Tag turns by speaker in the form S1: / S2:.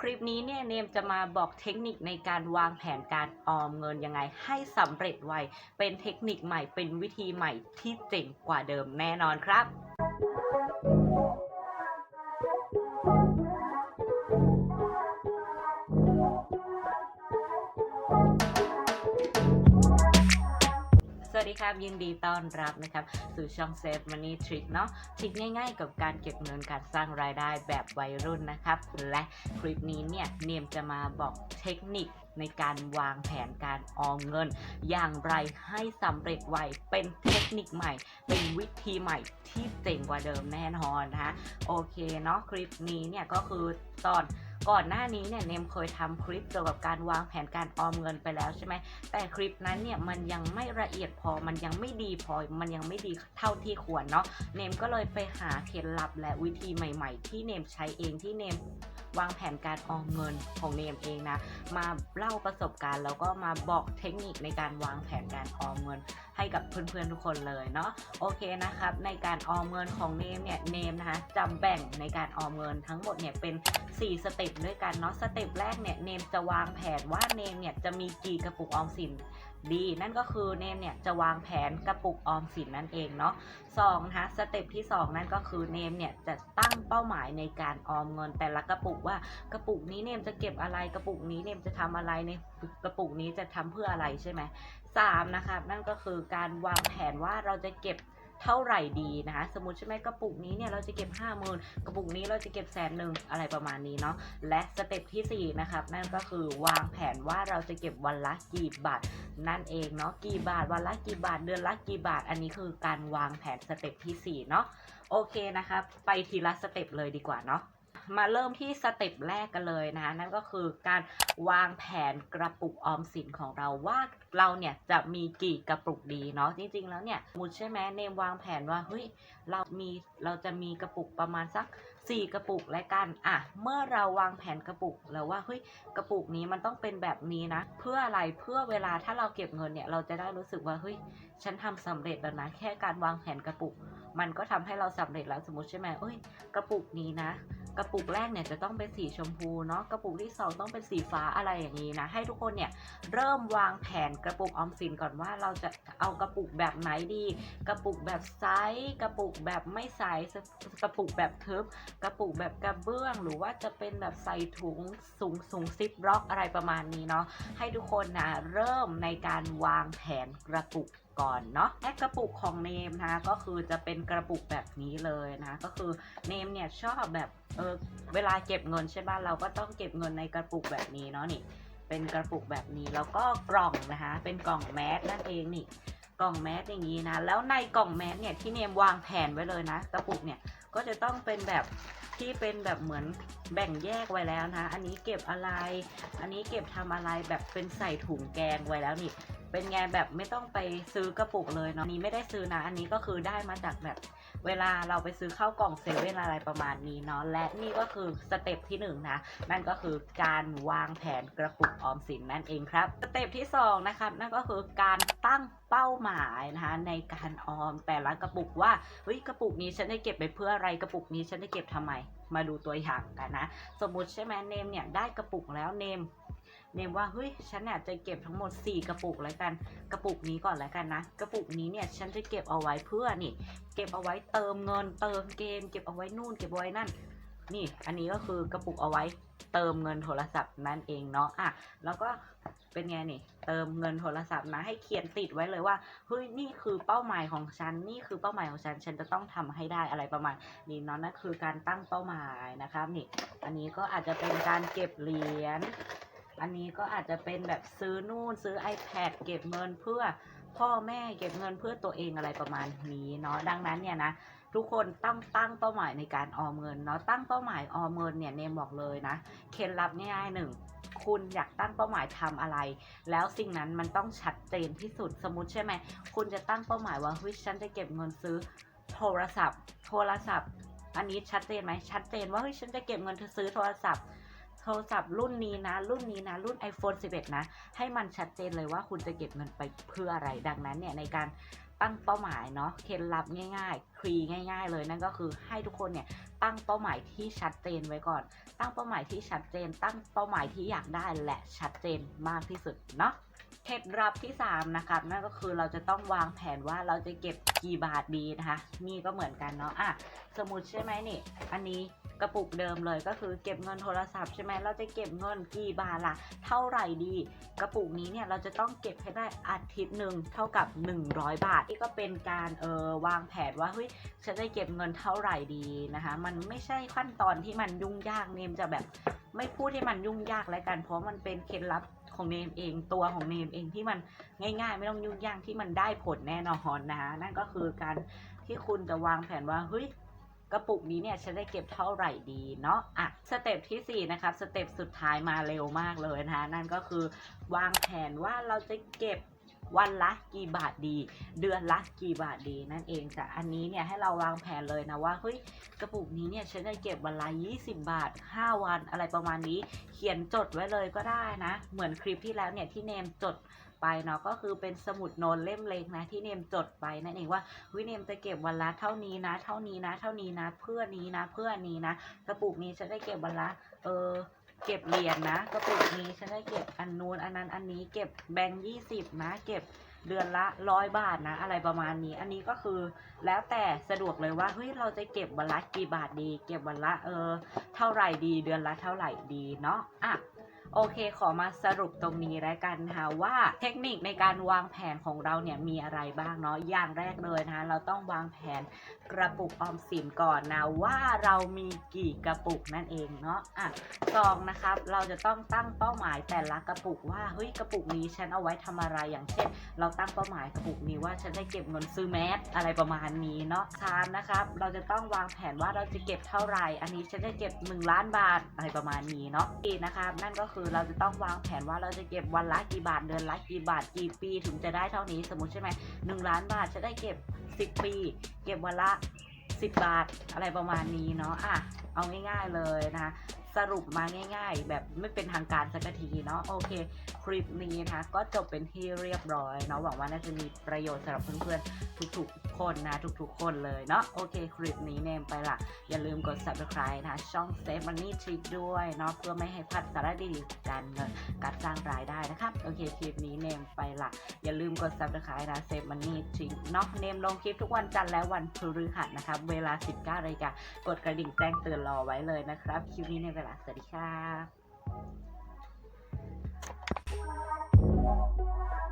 S1: คลิปนี้เนี่ยเนมจะมาบอกเทคนิคในการวางแผนการออมเงินยังไงให้สำเร็จไว เป็นเทคนิคใหม่เป็นวิธีใหม่ที่เจ๋งกว่าเดิมแน่นอนครับ ดีครับ ยินดีต้อนรับนะครับ สู่ช่องเซฟมันนี่ทริคเนาะทริคง่ายๆ กับการเก็บเงินการสร้างรายได้แบบวัยรุ่นนะครับ และคลิปนี้เนี่ยเนียมจะมาบอกเทคนิคในการวางแผนการออมเงิน อย่างไรให้สำเร็จไวเป็นเทคนิคใหม่ เป็นวิธีใหม่ที่เจ๋งกว่าเดิมแน่นอนนะคะโอเคเนาะคลิปนี้เนี่ยก็คือตอน ก่อนหน้านี้เนี่ยเนมเคยทำคลิปเกี่ยวกับการวางแผนการออมเงินไปแล้วใช่ไหมแต่คลิปนั้นเนี่ยมันยังไม่ละเอียดพอมันยังไม่ดีพอมันยังไม่ดีเท่าที่ควรเนาะเนมก็เลยไปหาเคล็ดลับและวิธีใหม่ ๆ ที่เนมใช้เองที่เนมวางแผนการออมเงินของเนมเองนะ มาเล่าประสบการณ์แล้วก็มาบอกเทคนิคในการวางแผนการออมเงิน ให้กับเพื่อนๆทุกคนเลยเนาะโอเคนะครับ ในการออมเงินของเนมเนี่ยเนมนะคะจะแบ่งในการออมเงินทั้งหมดเนี่ยเป็น 4 สเต็ปด้วยกันเนาะสเต็ปแรกเนี่ยเนมจะวางแผนว่าเนมเนี่ยจะมีกี่กระปุกออมสินดีนั่นก็คือเนมเนี่ยจะวางแผนกระปุกออมสินนั่นเองเนาะสองนะคะสเต็ปที่ 2 นั่นก็คือเนมเนี่ยจะตั้งเป้าหมายในการออมเงิน แต่ละกระปุกว่ากระปุกนี้เนมจะเก็บอะไรกระปุกนี้เนมจะทำอะไรในกระปุกนี้จะทำเพื่ออะไรใช่ไหม สามนะครับนั่นก็คือการวางแผนว่าเราจะเก็บเท่าไหร่ดีนะคะสมมติใช่ไหมกระปุกนี้เนี่ยเราจะเก็บ 5 0,000กระปุกนี้เราจะเก็บแสนหนึ่งอะไรประมาณนี้เนาะและสเต็ปที่4นะครับนั่นก็คือวางแผนว่าเราจะเก็บวันละกี่บาทนั่นเองเนาะกี่บาทวันละกี่บาทเดือนละกี่บาท อันนี้คือการวางแผนสเต็ปที่4เนาะโอเคนะครับไปทีละสเต็ปเลยดีกว่าเนาะ มาเริ่มที่สเต็ปแรกกันเลยนะคะนั่นก็คือการวางแผนกระปุกออมสินของเราว่าเราเนี่ยจะมีกี่กระปุกดีเนาะจริง ๆ แล้วเนี่ยมุดใช่ไหมเนมวางแผนว่าเฮ้ยเรามีเราจะมีกระปุกประมาณสัก 4 กระปุกและกันอะเมื่อเราวางแผนกระปุกแล้วว่าเฮ้ยกระปุกนี้มันต้องเป็นแบบนี้นะ เพื่ออะไรเพื่อเวลาถ้าเราเก็บเงินเนี่ยเราจะได้รู้สึกว่าเฮ้ยฉันทำสำเร็จแล้วนะแค่การวางแผนกระปุก มันก็ทำให้เราสำเร็จแล้วสมมติใช่ไหมเอ้ยกระปุกนี้นะ กระปุกแรกเนี่ยจะต้องเป็นสีชมพูเนาะกระปุกที่ 2 ต้องเป็นสีฟ้าอะไรอย่างนี้นะให้ทุกคนเนี่ยเริ่มวางแผนกระปุกออมสินก่อนว่าเราจะเอากระปุกแบบไหนดี กระปุกแบบไซส์กระปุกแบบไม่ไซส์กระปุกแบบทึบกระปุกแบบกระเบื้อง หรือว่าจะเป็นแบบใส่ถุงสูงสูงซิปล็อกอะไรประมาณนี้เนาะให้ทุกคนนะเริ่มในการวางแผนกระปุก ก่อนเนาะแอกระปุกของเนมนะคะก็คือจะเป็นกระปุกแบบนี้เลยนะก็คือเนมเนี่ยชอบแบบเออเวลาเก็บเงินใช่ป่ะเราก็ต้องเก็บเงินในกระปุกแบบนี้เนาะนี่เป็นกระปุกแบบนี้แล้วก็กล่องนะคะเป็นกล่องแมสนั่นเองนี่กล่องแมสอย่างนี้นะแล้วในกล่องแมสเนี่ยที่เนมวางแผนไว้เลยนะกระปุกเนี่ยก็จะต้องเป็นแบบที่เป็นแบบเหมือนแบ่งแยกไว้แล้วนะ อันนี้เก็บอะไร อันนี้เก็บทำอะไรแบบเป็นใส่ถุงแกงไว้แล้วนี่ เป็นไงแบบไม่ต้องไปซื้อกระปุกเลยเนาะนี้ไม่ได้ซื้อนะ อันนี้ก็คือได้มาจากแบบเวลาเราไปซื้อข้าวกล่องเซเว่นอะไรประมาณนี้เนาะและนี่ก็คือสเต็ปที่หนึ่งนะนั่นก็คือการวางแผนกระปุกออมสินนั่นเองครับสเต็ปที่สองนะครับนั่นก็คือการตั้งเป้าหมายนะคะในการออมแต่ละกระปุกว่าเฮ้ยกระปุกนี้ฉันได้เก็บไปเพื่ออะไรกระปุกนี้ฉันได้เก็บทำไม มาดูตัวอย่างกันนะ สมมติใช่ไหมเนมเนี่ยได้กระปุกแล้วเนม เนมว่าเฮ้ยฉันเนี่ยจะเก็บทั้งหมด 4 กระปุกแล้วกัน กระปุกนี้ก่อนแล้วกันนะ กระปุกนี้เนี่ยฉันจะเก็บเอาไว้เพื่อนี่ เก็บเอาไว้เติมเงิน เติมเกม เก็บเอาไว้นู่น เก็บเอาไว้นั่น นี่ อันนี้ก็คือกระปุกเอาไว้เติมเงินโทรศัพท์นั่นเองเนาะอะแล้วก็เป็นไงนี่ เติมเงินโทรศัพท์นะให้เขียนติดไว้เลยว่าเฮ้ยนี่คือเป้าหมายของฉันนี่คือเป้าหมายของฉัน ฉันจะต้องทำให้ได้อะไรประมาณนี้เนาะนั่นคือการตั้งเป้าหมายนะครับนี่ อันนี้ก็อาจจะเป็นการเก็บเหรียญ อันนี้ก็อาจจะเป็นแบบซื้อนู่นซื้อ iPad เก็บเงินเพื่อพ่อแม่เก็บเงินเพื่อตัวเองอะไรประมาณนี้เนาะดังนั้นเนี่ยนะทุกคนตั้งตั้งเป้าหมายในการออมเงินเนาะตั้งเป้าหมายออมเงินเนี่ยเนมบอกเลยนะเคล็ดลับง่ายๆหนึ่งคุณอยากตั้งเป้าหมายทำอะไร แล้วสิ่งนั้นมันต้องชัดเจนที่สุดสมมติใช่ไหมคุณจะตั้งเป้าหมายว่าเฮ้ยฉันจะเก็บเงินซื้อโทรศัพท์ โทรศัพท์ อันนี้ชัดเจนไหมชัดเจนว่าเฮ้ยฉันจะเก็บเงินซื้อโทรศัพท์ โทรศัพท์รุ่นนี้นะ รุ่นนี้นะ รุ่น iPhone 11 นะ ให้มันชัดเจนเลยว่าคุณจะเก็บเงินไปเพื่ออะไร ดังนั้นเนี่ยในการตั้งเป้าหมายเนาะ เคล็ดลับง่ายๆ คลีง่าย ๆ เลยนั่นก็คือให้ทุกคนเนี่ยตั้งเป้าหมายที่ชัดเจนไว้ก่อน ตั้งเป้าหมายที่ชัดเจน ตั้งเป้าหมายที่อยากได้และชัดเจนมากที่สุดเนาะ เคล็ดลับที่3นะครับนั่นก็คือเราจะต้องวางแผนว่าเราจะเก็บกี่บาทดีนะคะนี่ก็เหมือนกันเนาะอะสมมติใช่ไหมนี่ อันนี้กระปุกเดิมเลยก็คือเก็บเงินโทรศัพท์ใช่ไหมเราจะเก็บเงินกี่บาทล่ะ เท่าไหร่ดี กระปุกนี้เนี่ยเราจะต้องเก็บให้ได้อาทิตย์หนึ่งเท่ากับ 100 บาทนี่ก็เป็นการเออวางแผนว่าเฮ้ยฉันจะเก็บเงินเท่าไหร่ดีนะคะ มันไม่ใช่ขั้นตอนที่มันยุ่งยากเนมจะแบบไม่พูดให้มันยุ่งยากแล้วกัน เพราะมันเป็นเคล็ดลับ ของเนมเองตัวของเนมเองที่มันง่าย ๆ ไม่ต้องยุ่งยากที่มันได้ผลแน่นอนนะคะนั่นก็คือการที่คุณจะวางแผนว่าเฮ้ยกระปุกนี้เนี่ยฉันได้เก็บเท่าไหร่ดีเนาะอะสเต็ปที่ 4 นะครับสเต็ปสุดท้ายมาเร็วมากเลยนะคะนั่นก็คือวางแผนว่าเราจะเก็บ วันละกี่บาทดี เดือนละกี่บาทดีนั่นเองแต่อันนี้เนี่ยให้เราวางแผนเลยนะว่าเฮ้ยกระปุกนี้เนี่ยฉันจะเก็บวันละ20 บาท 5 วันอะไรประมาณนี้ เขียนจดไว้เลยก็ได้นะ เหมือนคลิปที่แล้วเนี่ยที่เนมจดไปเนาะก็คือเป็นสมุดโน้ตเล่มเล็กนะที่เนมจดไปนั่นเองว่าวิเนมจะเก็บวันละเท่านี้นะ เท่านี้นะ เท่านี้นะ เพื่อนี้นะ เพื่อนี้นะ กระปุกนี้ฉันได้เก็บวันละเออ เก็บเหรียญนะกระปุกนี้ฉันได้เก็บอันนู้นอันนั้นอันนี้เก็บแบงค์ยี่สิบนะ เก็บเดือนละร้อยบาทนะ อะไรประมาณนี้ อันนี้ก็คือแล้วแต่สะดวกเลยว่าเฮ้ยเราจะเก็บวันละกี่บาทดี เก็บวันละเออ เท่าไหร่ดีเดือนละเท่าไหร่ดีเนาะอะ โอเค ขอมาสรุปตรงนี้แล้วกันนะคะว่าเทคนิคในการวางแผนของเราเนี่ยมีอะไรบ้างเนาะอย่างแรกเลยนะคะเราต้องวางแผนกระปุกออมสินก่อนนะว่าเรามีกี่กระปุกนั่นเองเนาะอะสองนะครับเราจะต้องตั้งเป้าหมายแต่ละกระปุกว่าเฮ้ยกระปุกนี้ฉันเอาไว้ทำอะไรอย่างเช่น เราตั้งเป้าหมายกระปุกนี้ว่าฉันได้เก็บเงินซื้อแมสอะไรประมาณนี้เนาะสามนะครับเราจะต้องวางแผนว่าเราจะเก็บเท่าไหร่ อันนี้ฉันจะเก็บ 1 ล้านบาทอะไรประมาณนี้เนาะสี่นะครับนั่นก็คือเราจะต้องวางแผนว่าเราจะเก็บวันละกี่บาทเดือนละกี่บาทกี่ปีถึงจะได้เท่านี้สมมติใช่ไหมหนึ่งล้านบาทจะได้เก็บ 10 ปี เก็บวันละ 10 บาทอะไรประมาณนี้เนาะอะเอาง่ายๆเลยนะคะสรุปมาง่าย ๆ แบบไม่เป็นทางการสักทีเนาะโอเค คลิปนี้นะคะก็จบเป็นที่เรียบร้อยเนาะหวังว่าน่าจะมีประโยชน์สำหรับเพื่อนๆทุกๆ คนนะทุกๆ คนเลยเนาะโอเคคลิปนี้เนมไปละอย่าลืมกด subscribe นะช่อง Save Money Trick ด้วยเนาะเพื่อไม่ให้พลาดสาระดีๆการเงินการสร้างรายได้นะครับโอเคคลิปนี้เนมไปละอย่าลืมกด subscribe นะ Save Money Trick เนาะเนมลงคลิปทุกวันจันทร์และวันพฤหัสนะครับเวลา 19นาฬิกากดกระดิ่งแจ้งเตือนรอไว้เลยนะครับคลิปนี้ในเวลาสวัสดีค่ะ Thank you.